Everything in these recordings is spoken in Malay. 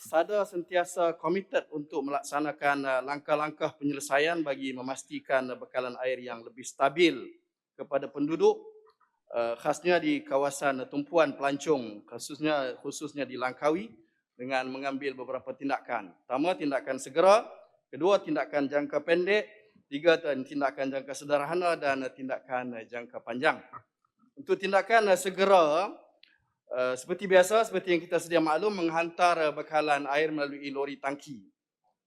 SADA sentiasa komited untuk melaksanakan uh, langkah-langkah penyelesaian bagi memastikan uh, bekalan air yang lebih stabil kepada penduduk uh, khasnya di kawasan tumpuan pelancong khususnya khususnya di Langkawi dengan mengambil beberapa tindakan. Pertama, tindakan segera, kedua tindakan jangka pendek, tiga tindakan jangka sederhana dan tindakan jangka panjang. Untuk tindakan segera, Uh, seperti biasa, seperti yang kita sedia maklum, menghantar uh, bekalan air melalui lori tangki.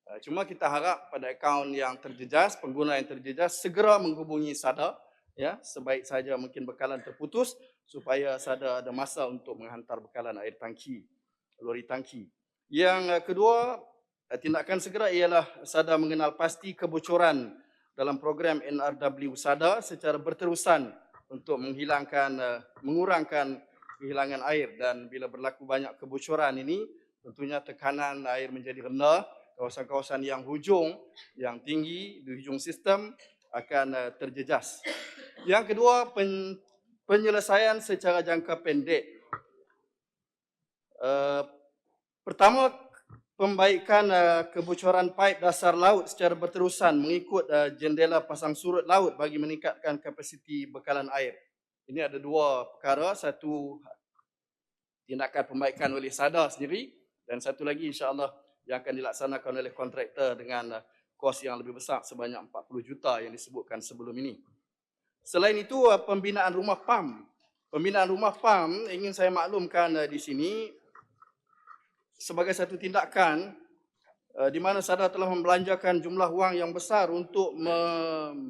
Uh, cuma kita harap pada akaun yang terjejas, pengguna yang terjejas, segera menghubungi SADA, ya, sebaik saja mungkin bekalan terputus, supaya SADA ada masa untuk menghantar bekalan air tangki, lori tangki. Yang kedua, tindakan segera ialah SADA mengenal pasti kebocoran dalam program NRW SADA secara berterusan untuk menghilangkan, mengurangkan kehilangan air dan bila berlaku banyak kebocoran ini tentunya tekanan air menjadi rendah kawasan-kawasan yang hujung yang tinggi di hujung sistem akan uh, terjejas. Yang kedua pen, penyelesaian secara jangka pendek. Uh, pertama pembaikan uh, kebocoran paip dasar laut secara berterusan mengikut uh, jendela pasang surut laut bagi meningkatkan kapasiti bekalan air. Ini ada dua perkara, satu tindakan pembaikan oleh SADA sendiri dan satu lagi insya-Allah yang akan dilaksanakan oleh kontraktor dengan uh, kos yang lebih besar sebanyak 40 juta yang disebutkan sebelum ini. Selain itu uh, pembinaan rumah PAM. Pembinaan rumah PAM ingin saya maklumkan uh, di sini sebagai satu tindakan di mana SADA telah membelanjakan jumlah wang yang besar untuk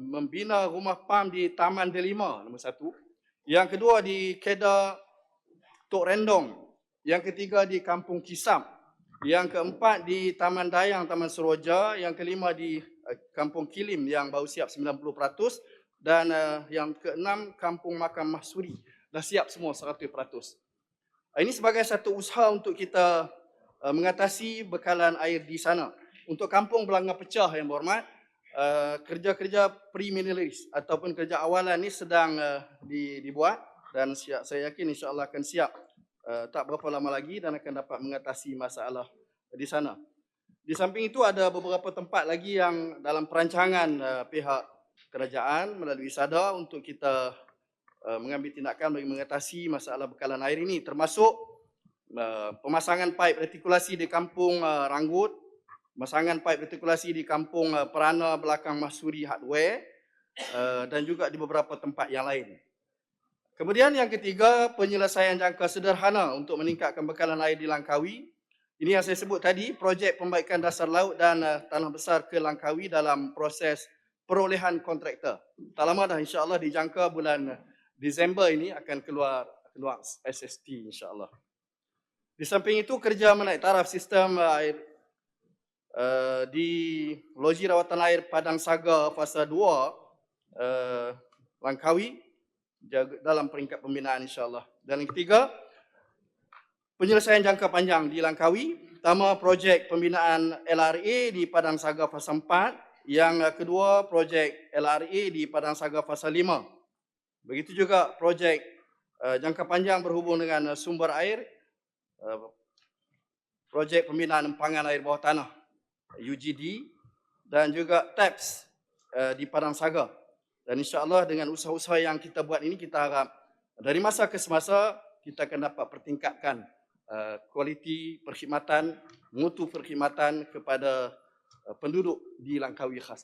membina rumah PAM di Taman Delima nombor satu. Yang kedua di Kedah Tok Rendong. Yang ketiga di Kampung Kisam. Yang keempat di Taman Dayang, Taman Seroja. Yang kelima di uh, Kampung Kilim yang baru siap 90%. Dan uh, yang keenam Kampung Makam Mahsuri. Dah siap semua 100%. Uh, ini sebagai satu usaha untuk kita uh, mengatasi bekalan air di sana. Untuk Kampung Belanga Pecah yang berhormat, uh, kerja-kerja preliminaries ataupun kerja awalan ini sedang uh, dibuat dan siap, saya yakin insya-Allah akan siap uh, tak berapa lama lagi dan akan dapat mengatasi masalah di sana. Di samping itu ada beberapa tempat lagi yang dalam perancangan uh, pihak kerajaan melalui SADA untuk kita uh, mengambil tindakan bagi mengatasi masalah bekalan air ini termasuk uh, pemasangan paip retikulasi di kampung uh, Ranggut, pemasangan paip retikulasi di kampung uh, Perana belakang Masuri Hardware uh, dan juga di beberapa tempat yang lain. Kemudian yang ketiga, penyelesaian jangka sederhana untuk meningkatkan bekalan air di Langkawi. Ini yang saya sebut tadi, projek pembaikan dasar laut dan uh, tanah besar ke Langkawi dalam proses perolehan kontraktor. Tak lama dah insyaAllah dijangka bulan Disember ini akan keluar keluar SST insyaAllah. Di samping itu, kerja menaik taraf sistem air uh, di Loji Rawatan Air Padang Saga fasa 2 uh, Langkawi jaga dalam peringkat pembinaan insyaAllah. Dan yang ketiga, penyelesaian jangka panjang di Langkawi. Pertama, projek pembinaan LRA di Padang Saga Fasa 4. Yang kedua, projek LRA di Padang Saga Fasa 5. Begitu juga projek uh, jangka panjang berhubung dengan uh, sumber air. Uh, projek pembinaan empangan air bawah tanah, UGD. Dan juga TAPS uh, di Padang Saga. Dan insyaAllah dengan usaha-usaha yang kita buat ini, kita harap dari masa ke semasa kita akan dapat pertingkatkan uh, kualiti perkhidmatan, mutu perkhidmatan kepada uh, penduduk di Langkawi khasnya.